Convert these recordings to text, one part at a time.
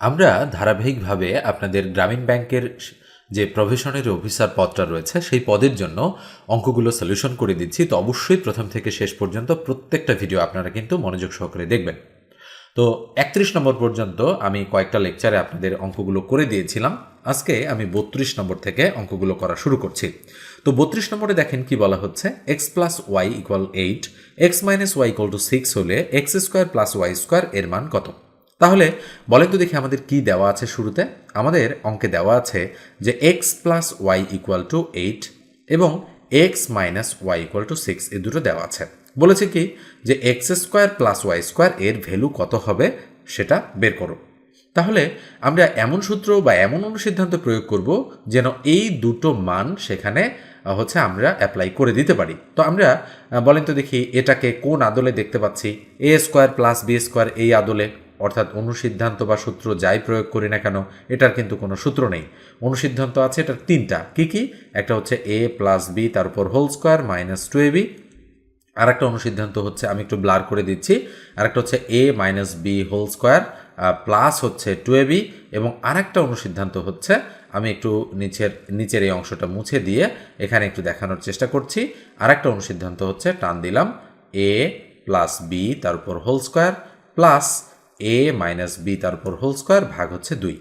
আমরা ধারাবাহিকভাবে আপনাদের গ্রামীণ ব্যাংকের যে প্রফেশনারি অফিসার পদটা রয়েছে, সেই পদের জন্য অঙ্কগুলো সলিউশন করে দিচ্ছি। তো অবশ্যই প্রথম থেকে শেষ পর্যন্ত প্রত্যেকটা ভিডিও আপনারা কিন্তু মনোযোগ সহকারে দেখবেন। তো একত্রিশ নম্বর পর্যন্ত আমি কয়েকটা লেকচারে আপনাদের অঙ্কগুলো করে দিয়েছিলাম। আজকে আমি বত্রিশ নম্বর থেকে অঙ্কগুলো করা শুরু করছি। তো বত্রিশ নম্বরে দেখেন কি বলা হচ্ছে? X plus y equal eight x minus y equal to six হলে x square plus y square এর মান কত? তাহলে বলেন তো দেখি আমাদের কি দেওয়া আছে শুরুতে। আমাদের অঙ্কে দেওয়া আছে যে x plus y equal to eight এবং x minus y equal to six এই দুটো দেওয়া আছে। বলেছে কি যে x square plus y square এর ভ্যালু কত হবে সেটা বের করো। তাহলে আমরা এমন সূত্র বা এমন অনুসিদ্ধান্ত প্রয়োগ করব যেন এই দুটো মান সেখানে হচ্ছে আমরা অ্যাপ্লাই করে দিতে পারি। তো আমরা বলেন তো দেখি এটাকে কোন আদলে দেখতে পাচ্ছি? A square plus b square এই আদলে। অর্থাৎ অনুসিদ্ধান্ত বা সূত্র যাই প্রয়োগ করি না কেন, এটার কিন্তু কোনো সূত্র নেই। অনুসিদ্ধান্ত আছে এটার তিনটা। কি কি? একটা হচ্ছে এ প্লাস বি তার উপর whole square minus two a b আর একটা অনুসিদ্ধান্ত হচ্ছে, আমি একটু ব্লার করে দিচ্ছি আর একটা হচ্ছে a minus b whole square plus হচ্ছে টু এ বি এবং আরেকটা অনুসিদ্ধান্ত হচ্ছে, আমি একটু নিচের নিচের এই অংশটা মুছে দিয়ে এখানে একটু দেখানোর চেষ্টা করছি। আরেকটা অনুসিদ্ধান্ত হচ্ছে, টান দিলাম এ প্লাস বি তার উপর whole square plus a minus b তার উপর হোল স্কোয়ার ভাগ হচ্ছে দুই।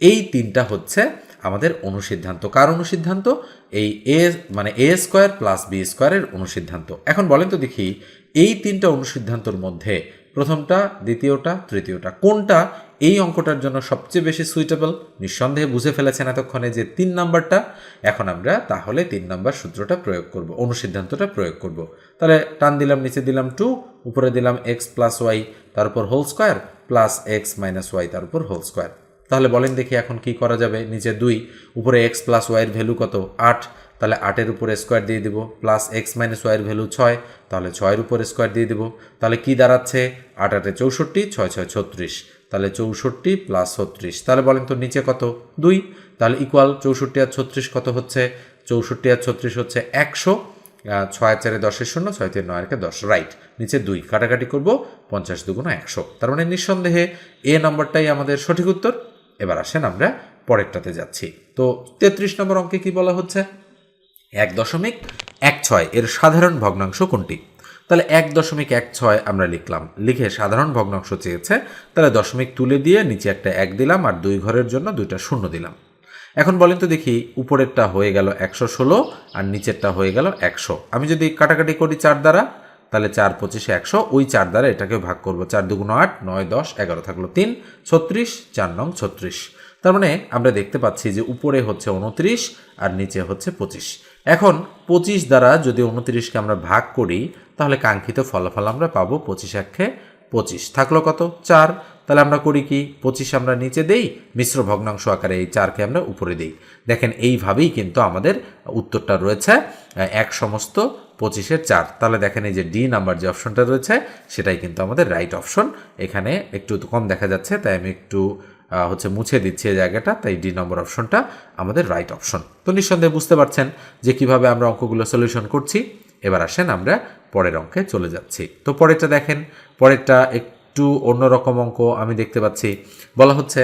এই তিনটা হচ্ছে আমাদের অনুসিদ্ধান্ত। কার অনুসিদ্ধান্ত? এই এ মানে এ স্কোয়ার প্লাস বি স্কোয়ারের অনুসিদ্ধান্ত। এখন বলেন তো দেখি, এই তিনটা অনুসিদ্ধান্তর মধ্যে প্রথমটা, দ্বিতীয়টা, তৃতীয়টা, কোনটা এই অঙ্কটার জন্য সবচেয়ে বেশি সুইটেবল নিঃসন্দেহে বুঝে ফেলেছেন এতক্ষণে যে তিন নাম্বারটা। এখন আমরা তাহলে তিন নাম্বার সূত্রটা প্রয়োগ করব, অনুসিদ্ধান্তটা প্রয়োগ করব। তাহলে টান দিলাম, নিচে দিলাম টু উপরে দিলাম এক্স প্লাস ওয়াই তার উপর whole square plus x minus y তার উপর হোল স্কোয়ার তাহলে বলেন দেখি এখন কি করা যাবে? নিচে দুই, উপরে এক্স প্লাস ওয়াইয়ের ভ্যালু কত? আট। তাহলে আটের উপরে স্কোয়ার দিয়ে দিব প্লাস এক্স মাইনাস ওয়াইয়ের ভ্যালু ছয়, তাহলে ছয়ের উপরে স্কোয়ার দিয়ে দিব। তাহলে কি দাঁড়াচ্ছে? আট আটে চৌষট্টি, ছয় ছয় ছত্রিশ। তাহলে চৌষট্টি প্লাস ছত্রিশ। তাহলে বলেন তো নিচে কত? দুই। তাহলে ইকুয়াল চৌষট্টি আর ছত্রিশ কত হচ্ছে? চৌষট্টি আর ছত্রিশ হচ্ছে একশো। ছয় চারে দশের শূন্য, ছয় তিন নয় একে দশ। রাইট নিচে দুই, কাটাকাটি করব, পঞ্চাশ দুগুণ একশো। তার মানে নিঃসন্দেহে এ নম্বরটাই আমাদের সঠিক উত্তর। এবার আসেন আমরা পরেরটাতে যাচ্ছি। তো তেত্রিশ নম্বর অঙ্কে কি বলা হচ্ছে? এক দশমিক এক ছয়, এর সাধারণ ভগ্নাংশ কোনটি? তাহলে এক দশমিক এক ছয় আমরা লিখলাম। লিখে সাধারণ ভগ্নাংশ চেয়েছে, তাহলে দশমিক তুলে দিয়ে নিচে একটা এক দিলাম আর দুই ঘরের জন্য দুইটা শূন্য দিলাম। এখন বলেন তো দেখি, উপরেরটা হয়ে গেল একশো ষোলো আর নিচেরটা হয়ে গেল একশো। আমি যদি কাটাকাটি করি চার দ্বারা, তাহলে চার পঁচিশে একশো, ওই চার দ্বারা এটাকে ভাগ করব। চার দুগুণ আট, নয় দশ, এগারো থাকল তিন, ছত্রিশ, চার নং ছত্রিশ। তার মানে আমরা দেখতে পাচ্ছি যে উপরে হচ্ছে উনত্রিশ আর নিচে হচ্ছে পঁচিশ। এখন পঁচিশ দ্বারা যদি উনত্রিশকে আমরা ভাগ করি, তাহলে কাঙ্ক্ষিত ফলাফল আমরা পাবো পঁচিশ একে পঁচিশ। থাকল কত? চার। তাহলে আমরা করি কি? পঁচিশ আমরা নিচে দেই, মিশ্র ভগ্নাংশ আকারে এই চারকে আমরা উপরে দিই। দেখেন এইভাবেই কিন্তু আমাদের উত্তরটা রয়েছে, এক সমস্ত পঁচিশের চার। তাহলে দেখেন এই যে ডি নাম্বার যে অপশনটা রয়েছে, সেটাই কিন্তু আমাদের রাইট অপশন এখানে একটু কম দেখা যাচ্ছে, তাই আমি একটু হচ্ছে মুছে দিচ্ছি এই জায়গাটা, তাই ডি নম্বর অপশনটা আমাদের রাইট অপশন তো নিঃসন্দেহে বুঝতে পারছেন যে কীভাবে আমরা অঙ্কগুলো সলিউশন করছি। এবার আসেন আমরা পরের অঙ্কে চলে যাচ্ছি। তো পরেরটা দেখেন, পরেরটা একটু অন্যরকম অঙ্ক আমি দেখতে পাচ্ছি। বলা হচ্ছে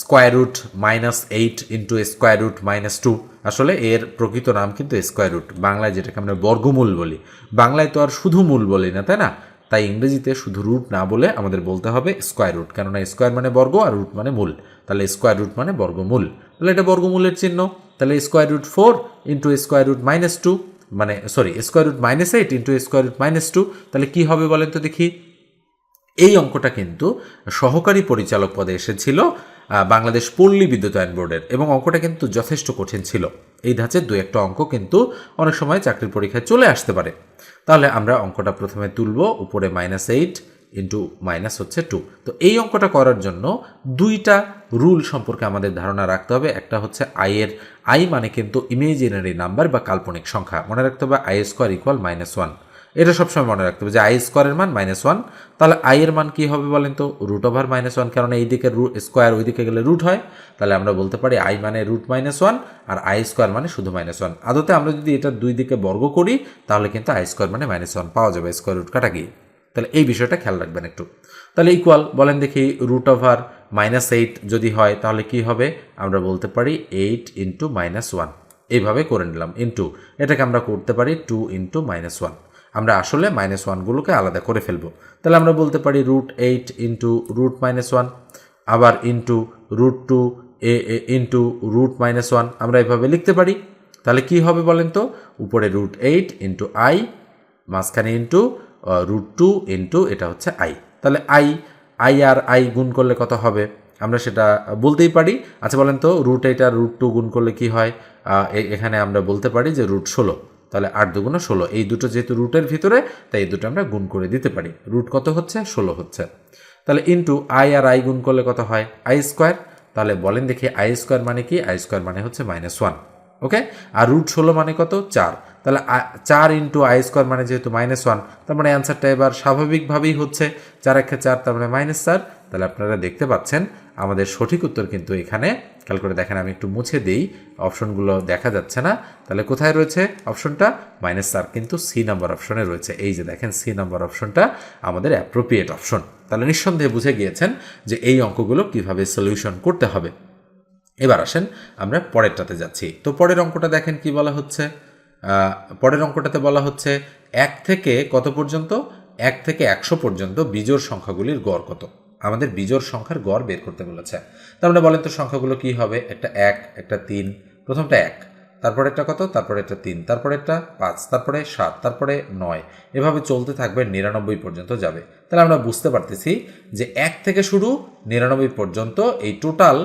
square root minus eight into square root minus two আসলে এর প্রকৃত নাম কিন্তু স্কোয়ার রুট বাংলায় যেটাকে আমরা বর্গমূল বলি। বাংলায় তো আর শুধু মূল বলি না, তাই না? তাই ইংরেজিতে শুধু রুট না বলে আমাদের বলতে হবে স্কোয়ার রুট কেননা স্কোয়ার মানে বর্গ আর রুট মানে মূল। তাহলে স্কোয়ার রুট মানে বর্গমূল। তাহলে এটা বর্গমূলের চিহ্ন। তাহলে square root four into square root minus two মানে sorry square root minus eight into square root minus two তাহলে কী হবে বলেন তো দেখি। এই অঙ্কটা কিন্তু সহকারী পরিচালক পদে এসেছিল বাংলাদেশ পল্লী বিদ্যুতায়ন বোর্ডের, এবং অঙ্কটা কিন্তু যথেষ্ট কঠিন ছিল। এই ধাঁচের দু একটা অঙ্ক কিন্তু অনেক সময় চাকরির পরীক্ষায় চলে আসতে পারে। তাহলে আমরা অঙ্কটা প্রথমে তুলব, উপরে মাইনাস এইট ইন্টু মাইনাস হচ্ছে টু তো এই অঙ্কটা করার জন্য দুইটা রুল সম্পর্কে আমাদের ধারণা রাখতে হবে। একটা হচ্ছে আইয়ের আই মানে কিন্তু ইমেজিনারি নাম্বার বা কাল্পনিক সংখ্যা। মনে রাখতে হবে i square equal minus one এটা সবসময় মনে রাখতে হবে যে আই স্কোয়ারের মান মাইনাস ওয়ান তাহলে আই এর মান কী হবে বলেন তো? রুট ওভার মাইনাস ওয়ান কারণ এই দিকে স্কোয়ার ওই দিকে গেলে রুট হয়। তাহলে আমরা বলতে পারি আই মানে রুট মাইনাস ওয়ান আর আই স্কোয়ার মানে শুধু মাইনাস ওয়ান আদতে আমরা যদি এটা দুই দিকে বর্গ করি, তাহলে কিন্তু আই স্কোয়ার মানে মাইনাস ওয়ান পাওয়া যাবে স্কোয়ার রুট কাটা গিয়ে। তাহলে এই বিষয়টা খেয়াল রাখবেন একটু। তাহলে ইকুয়াল বলেন দেখি রুট ওভার মাইনাস এইট যদি হয়, তাহলে কি হবে? আমরা বলতে পারি এইট ইন্টু মাইনাস ওয়ান এইভাবে করে নিলাম ইন্টু এটাকে আমরা করতে পারি টু ইন্টু মাইনাস ওয়ান আমরা আসলে মাইনাস ওয়ানগুলোকে আলাদা করে ফেলব। তাহলে আমরা বলতে পারি root eight into root minus one আবার ইন্টু রুট টু এ ইন্টু রুট মাইনাস ওয়ান আমরা এভাবে লিখতে পারি। তাহলে কি হবে বলেন তো? উপরে রুট এইট ইন্টু আই মাঝখানে ইন্টু রুট টু ইন্টু এটা হচ্ছে আই তাহলে আই আই আর আই গুণ করলে কত হবে? আমরা সেটা বলতেই পারি। আচ্ছা বলেন তো রুট এইট আর রুট টু গুণ করলে কি হয়? এখানে আমরা বলতে পারি যে রুট ষোলো। তাহলে আট দুগুণ ষোলো। এই দুটো যেহেতু রুটের ভিতরে, তাই এই দুটো আমরা গুণ করে দিতে পারি। রুট কত হচ্ছে? ষোলো হচ্ছে। তাহলে ইন্টু আই আর আই গুণ করলে কত হয়? আই স্কোয়ার তাহলে বলেন দেখি আই স্কোয়ার মানে কি? আই স্কোয়ার মানে হচ্ছে মাইনাস ওয়ান ওকে আর রুট ষোলো মানে কত? চার। তাহলে চার ইন্টু আই স্কোয়ার মানে যেহেতু মাইনাস ওয়ান তার মানে অ্যান্সারটা এবার স্বাভাবিকভাবেই হচ্ছে। চার একে চার, তার মানে মাইনাস চার। তাহলে আপনারা দেখতে পাচ্ছেন, আমাদের সঠিক উত্তর কিন্তু এখানে খেয়াল করে দেখেন, আমি একটু মুছে দিই, অপশনগুলো দেখা যাচ্ছে না। তাহলে কোথায় রয়েছে অপশনটা? মাইনাস চার কিন্তু সি নাম্বার অপশনে রয়েছে। এই যে দেখেন সি নাম্বার অপশনটা আমাদের অ্যাপ্রোপ্রিয়েট অপশন তাহলে নিঃসন্দেহে বুঝে গিয়েছেন যে এই অঙ্কগুলো কীভাবে সলিউশন করতে হবে। এবার আসেন, আমরা পরেরটাতে যাচ্ছি। তো পরের অঙ্কটা দেখেন কি বলা হচ্ছে? পরের অঙ্কটাতে বলা হচ্ছে, এক থেকে কত পর্যন্ত? এক থেকে একশো পর্যন্ত, বিজোড় সংখ্যাগুলির গড় কত? আমাদের বিজোড় সংখ্যার গড় বের করতে বলেছে। তার মানে বলেন তো সংখ্যাগুলো কি হবে? একটা এক, একটা তিন, প্রথমটা এক তারপরে একটা কত? তারপরে একটা তিন তারপরে একটা পাঁচ, তারপরে সাত, তারপরে নয়। এভাবে চলতে থাকবে নিরানব্বই পর্যন্ত যাবে। তাহলে আমরা বুঝতে পারতেছি যে এক থেকে শুরু নিরানব্বই পর্যন্ত এই টোটাল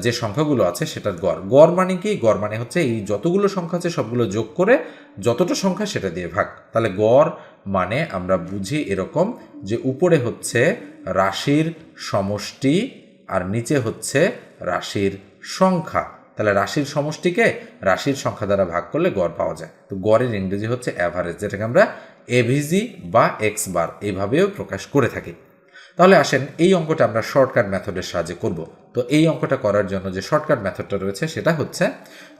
যে সংখ্যাগুলো আছে সেটার গড়। গড় মানে কি? গড় মানে হচ্ছে এই যতগুলো সংখ্যা আছে সবগুলো যোগ করে যতটা সংখ্যা সেটা দিয়ে ভাগ। তাহলে গড় মানে আমরা বুঝি এরকম যে উপরে হচ্ছে রাশির সমষ্টি আর নিচে হচ্ছে রাশির সংখ্যা। তাহলে রাশির সমষ্টিকে রাশির সংখ্যা দ্বারা ভাগ করলে গড় পাওয়া যায়। তো গড়ের ইংরেজি হচ্ছে অ্যাভারেজ যেটাকে আমরা এভিজি বা এক্স বার এইভাবেও প্রকাশ করে থাকি। তাহলে আসেন, এই অঙ্কটা আমরা শর্টকাট মেথডের সাহায্যে করব। তো এই অঙ্কটা করার জন্য যে শর্টকাট মেথডটা রয়েছে, সেটা হচ্ছে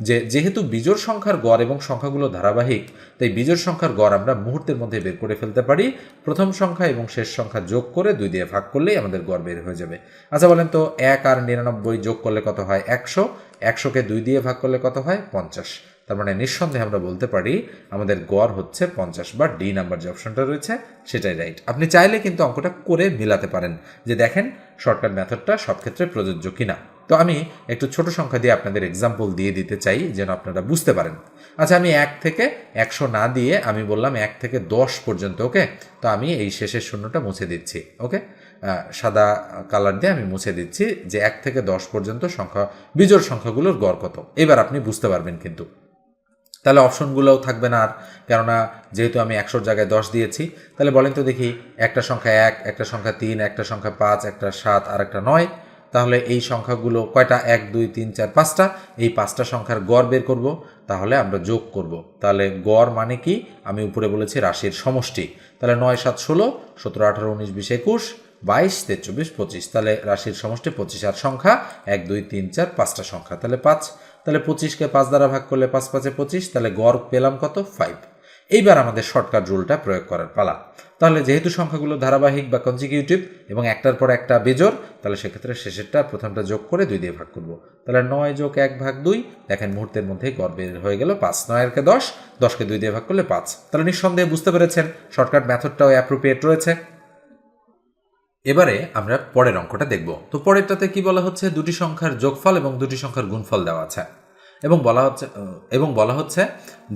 যে, যেহেতু বিজোড় সংখ্যার গড় এবং সংখ্যাগুলো ধারাবাহিক, তাই বিজোড় সংখ্যার গড় আমরা মুহূর্তের মধ্যে বের করে ফেলতে পারি। প্রথম সংখ্যা এবং শেষ সংখ্যা যোগ করে দুই দিয়ে ভাগ করলেই আমাদের গড় বের হয়ে যাবে। আচ্ছা বলেন তো, এক আর নিরানব্বই যোগ করলে কত হয়? একশো। একশোকে দুই দিয়ে ভাগ করলে কত হয়? পঞ্চাশ। তার মানে নিঃসন্দেহে আমরা বলতে পারি আমাদের গড় হচ্ছে পঞ্চাশ বা ডি নাম্বার যে অপশনটা রয়েছে, সেটাই রাইট আপনি চাইলে কিন্তু অঙ্কটা করে মিলাতে পারেন যে দেখেন শর্টকাট মেথডটা সব ক্ষেত্রে প্রযোজ্য কিনা। তো আমি একটু ছোট সংখ্যা দিয়ে আপনাদের এক্সাম্পল দিয়ে দিতে চাই যেন আপনারা বুঝতে পারেন। আচ্ছা আমি এক থেকে একশো না দিয়ে আমি বললাম এক থেকে দশ পর্যন্ত ওকে তো আমি এই শেষের শূন্যটা মুছে দিচ্ছি ওকে সাদা কালার দিয়ে আমি মুছে দিচ্ছি যে এক থেকে দশ পর্যন্ত সংখ্যা, বিজোড় সংখ্যাগুলোর গড় কত। এবার আপনি বুঝতে পারবেন কিন্তু। তাহলে অপশনগুলোও থাকবে না আর। কেননা যেহেতু আমি একশোর জায়গায় দশ দিয়েছি, তাহলে বলেন তো দেখি একটা সংখ্যা এক, একটা সংখ্যা তিন, একটা সংখ্যা পাঁচ, একটা সাত, আর একটা নয়। তাহলে এই সংখ্যাগুলো কয়টা? এক, দুই, তিন, চার, পাঁচটা। এই পাঁচটা সংখ্যার গড় বের করব, তাহলে আমরা যোগ করব। তাহলে গড় মানে কি? আমি উপরে বলেছি রাশির সমষ্টি। তাহলে নয়, সাত, ষোলো, সতেরো, আঠারো, উনিশ, বিশ, একুশ, বাইশ, তেইশ, চব্বিশ, পঁচিশ। তাহলে রাশির সমষ্টি পঁচিশ আর সংখ্যা। এক, দুই, তিন, চার, পাঁচটা সংখ্যা। তাহলে পাঁচ। তাহলে পঁচিশকে পাঁচ দ্বারা ভাগ করলে পাঁচ পাঁচে পঁচিশ, তাহলে গড় পেলাম কত? ফাইভ এইবার আমাদের শর্টকাট রুলটা প্রয়োগ করার পালা। তাহলে যেহেতু সংখ্যাগুলো ধারাবাহিক বা কনজিকিউটিভ এবং একটার পর একটা বেজোর, তাহলে সেক্ষেত্রে শেষেরটা প্রথমটা যোগ করে দুই দিয়ে ভাগ করব। তাহলে নয় যোগ এক ভাগ দুই, দেখেন মুহূর্তের মধ্যেই গড় বের হয়ে গেল পাঁচ। নয়েরকে দশ, দশকে দুই দিয়ে ভাগ করলে পাঁচ। তাহলে নিঃসন্দেহে বুঝতে পেরেছেন শর্টকাট মেথডটাও অ্যাপ্রোপ্রিয়েট রয়েছে। এবারে আমরা পরের অঙ্কটা দেখব। তো পরেরটাতে কি বলা হচ্ছে? দুটি সংখ্যার যোগফল এবং দুটি সংখ্যার গুণফল দেওয়া আছে। এবং বলা হচ্ছে এবং বলা হচ্ছে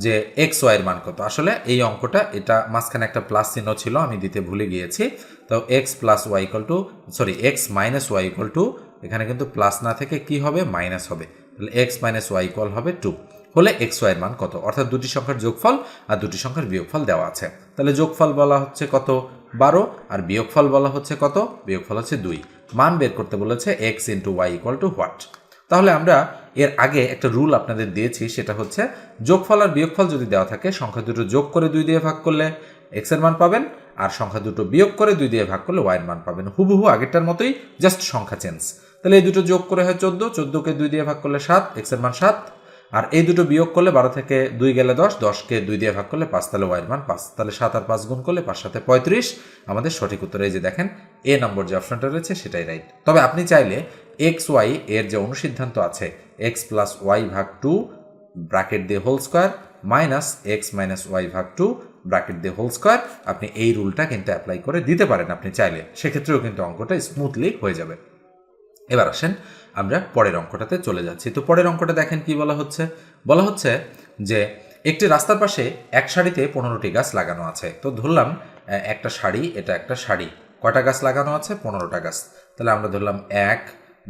যে এক্স ওয়াইয়ের মান কত? আসলে এই অঙ্কটা, এটা মাঝখানে একটা প্লাস চিহ্ন ছিল, আমি দিতে ভুলে গিয়েছি। তো x plus y equal two sorry x minus y equal two এখানে কিন্তু প্লাস না থেকে কি হবে? মাইনাস হবে। তাহলে এক্স মাইনাস ওয়াই ইকুয়াল হবে টু হলে এক্স ওয়াইয়ের মান কত? অর্থাৎ দুটি সংখ্যার যোগফল আর দুটি সংখ্যার বিয়োগফল দেওয়া আছে। তাহলে যোগফল বলা হচ্ছে কত? বারো আর বিয়োগফল বলা হচ্ছে কত? বিয়োগফল হচ্ছে দুই। মান বের করতে বলেছে x into y equal to what তাহলে আমরা এর আগে একটা রুল আপনাদের দিয়েছি, সেটা হচ্ছে যোগফল আর বিয়োগফল যদি দেওয়া থাকে, সংখ্যা দুটো যোগ করে দুই দিয়ে ভাগ করলে এক্সের মান পাবেন, আর সংখ্যা দুটো বিয়োগ করে দুই দিয়ে ভাগ করলে ওয়াইয়ের মান পাবেন। হুবহু আগেরটার মতোই জাস্ট সংখ্যা চেঞ্জ তাহলে এই দুটো যোগ করে হয় চোদ্দ, চোদ্দোকে দুই দিয়ে ভাগ করলে সাত এক্সের মান সাত আর এই দুটো বিয়োগ করলে বারো থেকে দুই গেলে দশ, দশকে দুই দিয়ে ভাগ করলে পাঁচ, তাহলে ওয়াইয়ের মান পাঁচ। তাহলে সাত আর পাঁচ গুণ করলে পাঁচ, সাথে পঁয়ত্রিশ। আমাদের সঠিক উত্তর এই যে দেখেন, এ নম্বর যে অপশনটা রয়েছে সেটাই রাইট তবে আপনি চাইলে এক্স ওয়াই এর যে অনুসিদ্ধান্ত আছে এক্স প্লাস ওয়াই ভাগ টু ব্র্যাকেট দিয়ে whole square minus x minus y ভাগ টু ব্র্যাকেট দিয়ে হোল স্কোয়ার আপনি এই রুলটা কিন্তু অ্যাপ্লাই করে দিতে পারেন আপনি চাইলে। সেক্ষেত্রেও কিন্তু অঙ্কটা স্মুথলি হয়ে যাবে। এবার আসেন আমরা পরের অঙ্কটাতে চলে যাচ্ছি। তো পরের অঙ্কটা দেখেন কি বলা হচ্ছে? বলা হচ্ছে যে একটি রাস্তার পাশে এক সারিতে পনেরোটি গাছ লাগানো আছে। তো ধরলাম একটা শাড়ি এটা একটা শাড়ি কটা গাছ লাগানো আছে? পনেরোটা গাছ। তাহলে আমরা ধরলাম এক,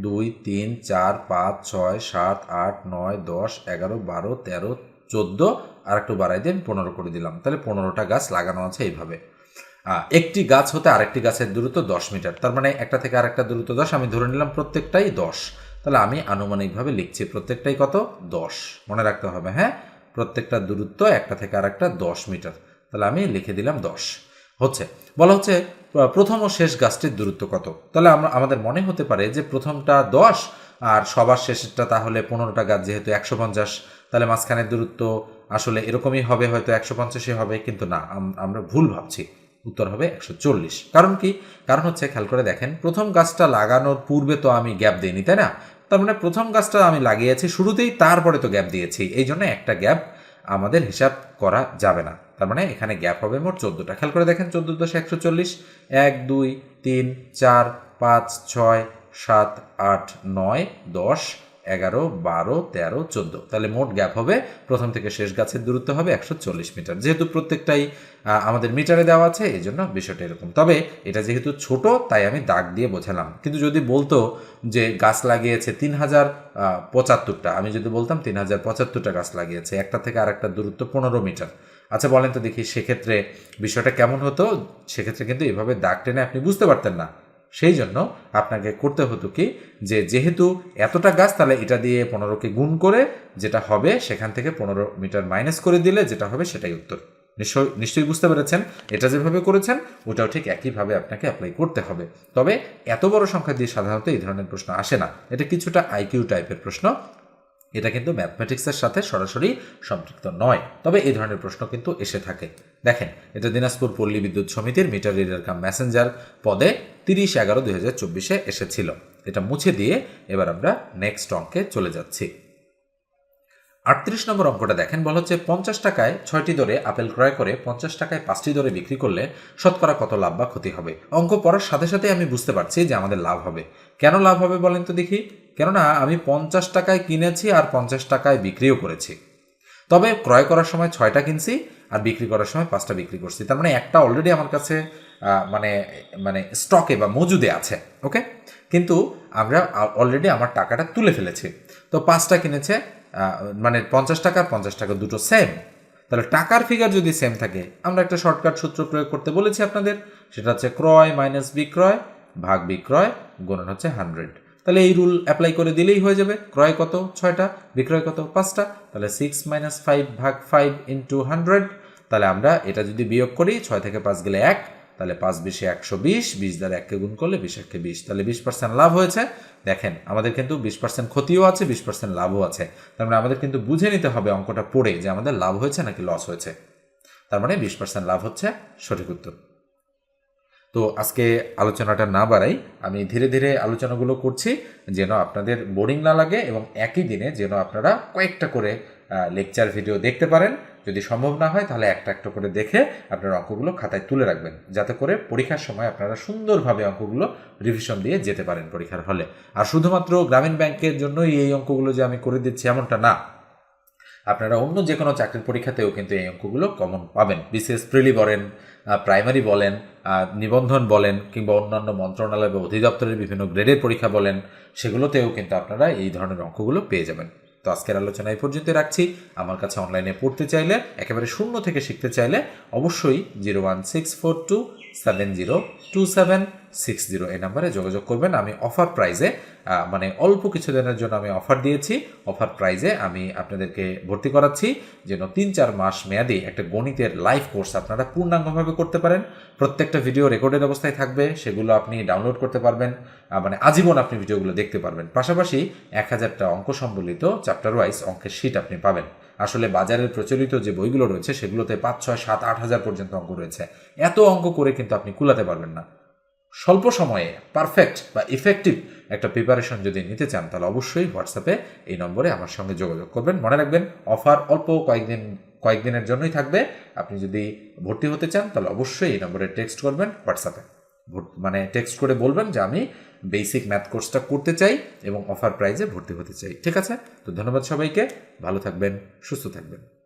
দুই, তিন, চার, পাঁচ, ছয়, সাত, আট, নয়, দশ, এগারো, বারো, তেরো, চোদ্দ আর একটু বাড়াই দিন, পনেরো করে দিলাম। তাহলে পনেরোটা গাছ লাগানো আছে এইভাবে। একটি গাছ হতে আরেকটি গাছের দূরত্ব দশ মিটার। তার মানে একটা থেকে আরেকটা দূরত্ব দশ, আমি ধরে নিলাম প্রত্যেকটাই দশ। তাহলে আমি আনুমানিকভাবে লিখছি প্রত্যেকটাই কত? দশ। মনে রাখতে হবে হ্যাঁ? প্রত্যেকটা দূরত্ব একটা থেকে আরেকটা দশ মিটার। তাহলে আমি লিখে দিলাম দশ। হচ্ছে, বলা হচ্ছে প্রথম ও শেষ গাছটির দূরত্ব কত? তাহলে আমরা, আমাদের মনে হতে পারে যে প্রথমটা দশ আর সবার শেষেরটা তাহলে পনেরোটা গাছ যেহেতু একশো পঞ্চাশ, তাহলে মাঝখানের দূরত্ব আসলে এরকমই হবে, হয়তো একশো পঞ্চাশই হবে, কিন্তু না আমরা ভুল ভাবছি। উত্তর হবে একশো চল্লিশ। কারণ কি? কারণ হচ্ছে, খেয়াল করে দেখেন, প্রথম গাছটা লাগানোর পূর্বে তো আমি গ্যাপ দিইনি, তাই না? তার মানে প্রথম গাছটা আমি লাগিয়েছি, শুরুতেই তারপরে তো গ্যাপ দিয়েছি। এই জন্য একটা গ্যাপ আমাদের হিসাব করা যাবে না। তার মানে এখানে গ্যাপ হবে মোট চোদ্দোটা। খেয়াল করে দেখেন, চোদ্দ দশ একশো চল্লিশ, এক, দুই, তিন, চার, পাঁচ, ছয়, সাত, আট, নয়, দশ এগারো, বারো, তেরো, চোদ্দ। তাহলে মোট গ্যাপ হবে, প্রথম থেকে শেষ গাছের দূরত্ব হবে একশো চল্লিশ মিটার। যেহেতু প্রত্যেকটাই আমাদের মিটারে দেওয়া আছে, এই জন্য বিষয়টা এরকম। তবে এটা যেহেতু ছোট, তাই আমি দাগ দিয়ে বোঝালাম। কিন্তু যদি বলতো যে গাছ লাগিয়েছে তিন হাজার পঁচাত্তরটা, আমি যদি বলতাম তিন হাজার পঁচাত্তরটা গাছ লাগিয়েছে, একটা থেকে আর একটা দূরত্ব পনেরো মিটার। আচ্ছা বলেন তো দেখি সেক্ষেত্রে বিষয়টা কেমন হতো? সেক্ষেত্রে কিন্তু এভাবে দাগ টেনে আপনি বুঝতে পারতেন না। সেই জন্য আপনাকে করতে হতো কি যে যেহেতু এতটা গাছ, তাহলে এটা দিয়ে পনেরোকে গুণ করে যেটা হবে সেখান থেকে পনেরো মিটার মাইনাস করে দিলে যেটা হবে সেটাই উত্তর। নিশ্চয়, নিশ্চয়ই বুঝতে পেরেছেন? এটা যেভাবে করেছেন, ওটাও ঠিক একইভাবে আপনাকে অ্যাপ্লাই করতে হবে। তবে এত বড় সংখ্যা দিয়ে সাধারণত এই ধরনের প্রশ্ন আসে না। এটা কিছুটা আইকিউ টাইপের প্রশ্ন। এটা কিন্তু ম্যাথমেটিক্সের সাথে সরাসরি সম্পৃক্ত নয়। তবে এই ধরনের প্রশ্ন কিন্তু এসে থাকে। দেখেন, এটা দিনাজপুর পল্লী বিদ্যুৎ সমিতির মিটার রিডার কাম মেসেঞ্জার পদে তিরিশ এগারো দুই হাজার চব্বিশে এসেছিল। এটা মুছে দিয়ে এবার আমরা নেক্সট অঙ্কে চলে যাচ্ছি। আটত্রিশ নম্বর অঙ্কটা দেখেন, বলা হচ্ছে পঞ্চাশ টাকায় ছয়টি দরে আপেল ক্রয় করে পঞ্চাশ টাকায় পাঁচটি দরে বিক্রি করলে শতকরা কত লাভ বা ক্ষতি হবে? অঙ্ক পড়ার সাথে সাথে আমি বুঝতে পারছি যে আমাদের লাভ হবে। কেন লাভ হবে বলেন তো দেখি। কেননা আমি পঞ্চাশ টাকায় কিনেছি আর পঞ্চাশ টাকায় বিক্রিও করেছি। তবে ক্রয় করার সময় ছয়টা কিনছি আর বিক্রি করার সময় পাঁচটা বিক্রি করছি। তার মানে একটা অলরেডি আমার কাছে মানে মানে স্টকে বা মজুদে আছে ওকে কিন্তু আমরা অলরেডি আমার টাকাটা তুলে ফেলেছি। তো পাঁচটা কিনেছে মানে পঞ্চাশ টাকা পঞ্চাশ টাকা দুটো সেম তাহলে টাকার ফিগার যদি সেম থাকে, আমরা একটা শর্টকাট সূত্র প্রয়োগ করতে বলেছি আপনাদের। সেটা হচ্ছে ক্রয় মাইনাস বিক্রয়। ভাগ বিক্রয় গুণন হচ্ছে হান্ড্রেড তাহলে এই রুল অ্যাপ্লাই করে দিলেই হয়ে যাবে। ক্রয় কত? ছয়টা। বিক্রয় কত? পাঁচটা। তাহলে সিক্স মাইনাস ফাইভ ভাগ ফাইভ ইন্টু হান্ড্রেড তাহলে আমরা এটা যদি বিয়োগ করি, ছয় থেকে পাঁচ গেলে এক। তাহলে পাঁচ বিশে একশো বিশ বিশ দ্বারা এককে গুণ করলে বিশ এককে বিশ। তাহলে বিশ পার্সেন্ট লাভ হয়েছে। দেখেন, আমাদের কিন্তু বিশ পার্সেন্ট ক্ষতিও আছে, বিশ পার্সেন্ট লাভও আছে। তার মানে আমাদের কিন্তু বুঝে নিতে হবে অঙ্কটা পড়ে যে আমাদের লাভ হয়েছে নাকি লস হয়েছে। তার মানে বিশ পার্সেন্ট লাভ হচ্ছে সঠিক উত্তর। তো আজকে আলোচনাটা না বাড়াই, আমি ধীরে ধীরে আলোচনাগুলো করছি, যেন আপনাদের বোরিং না লাগে এবং একই দিনে যেন আপনারা কয়েকটা করে লেকচার ভিডিও দেখতে পারেন। যদি সম্ভব না হয়, তাহলে একটা একটা করে দেখে আপনার অঙ্কগুলো খাতায় তুলে রাখবেন। যাতে করে পরীক্ষার সময় আপনারা সুন্দরভাবে অঙ্কগুলো রিভিশন দিয়ে যেতে পারেন পরীক্ষার হলে। আর শুধুমাত্র গ্রামীণ ব্যাংকের জন্যই এই অঙ্কগুলো যে আমি করে দিচ্ছি, এমনটা না। আপনারা অন্য যে কোনো চাকরির পরীক্ষাতেও কিন্তু এই অঙ্কগুলো কমন পাবেন। বিশেষ প্রিলি বলেন প্রাইমারি বলেন নিবন্ধন বলেন, কিংবা অন্যান্য মন্ত্রণালয় বা অধিদপ্তরের বিভিন্ন গ্রেডের পরীক্ষা বলেন, সেগুলোতেও কিন্তু আপনারা এই ধরনের অঙ্কগুলো পেয়ে যাবেন। তো আজকের আলোচনা এই পর্যন্ত রাখছি। আমার কাছে অনলাইনে পড়তে চাইলে, একেবারে শূন্য থেকে শিখতে চাইলে, অবশ্যই zero one six four two seven zero two seven six zero এই নাম্বারে যোগাযোগ করবেন। আমি অফার প্রাইজে মানে অল্প কিছু দিনের জন্য আমি অফার দিয়েছি। অফার প্রাইজে আমি আপনাদেরকে ভর্তি করাচ্ছি যেন তিন চার মাস মেয়াদি একটা গণিতের লাইভ কোর্স আপনারা পূর্ণাঙ্গভাবে করতে পারেন। প্রত্যেকটা ভিডিও রেকর্ডেড অবস্থায় থাকবে, সেগুলো আপনি ডাউনলোড করতে পারবেন মানে আজীবন আপনি ভিডিওগুলো দেখতে পারবেন। পাশাপাশি এক হাজারটা অঙ্ক সম্বলিত চ্যাপ্টার ওয়াইজ অঙ্কের শিট আপনি পাবেন। আসলে বাজারের প্রচলিত যে বইগুলো রয়েছে, সেগুলোতে পাঁচ, ছয়, সাত, আট হাজার পর্যন্ত অঙ্ক রয়েছে। এত অঙ্ক করে কিন্তু আপনি কুলাতে পারবেন না। স্বল্প সময়ে পারফেক্ট বা ইফেক্টিভ একটা প্রিপারেশন যদি নিতে চান, তাহলে অবশ্যই হোয়াটসঅ্যাপে এই নম্বরে আমার সঙ্গে যোগাযোগ করবেন। মনে রাখবেন অফার অল্প কয়েকদিন, কয়েকদিনের জন্যই থাকবে। আপনি যদি ভর্তি হতে চান, তাহলে অবশ্যই এই নম্বরে টেক্সট করবেন হোয়াটসঅ্যাপে মানে টেক্সট করে বলবেন যে আমি বেসিক ম্যাথ কোর্সটা করতে চাই এবং অফার প্রাইজে ভর্তি হতে চাই। ঠিক আছে? তো ধন্যবাদ সবাইকে। ভালো থাকবেন, সুস্থ থাকবেন।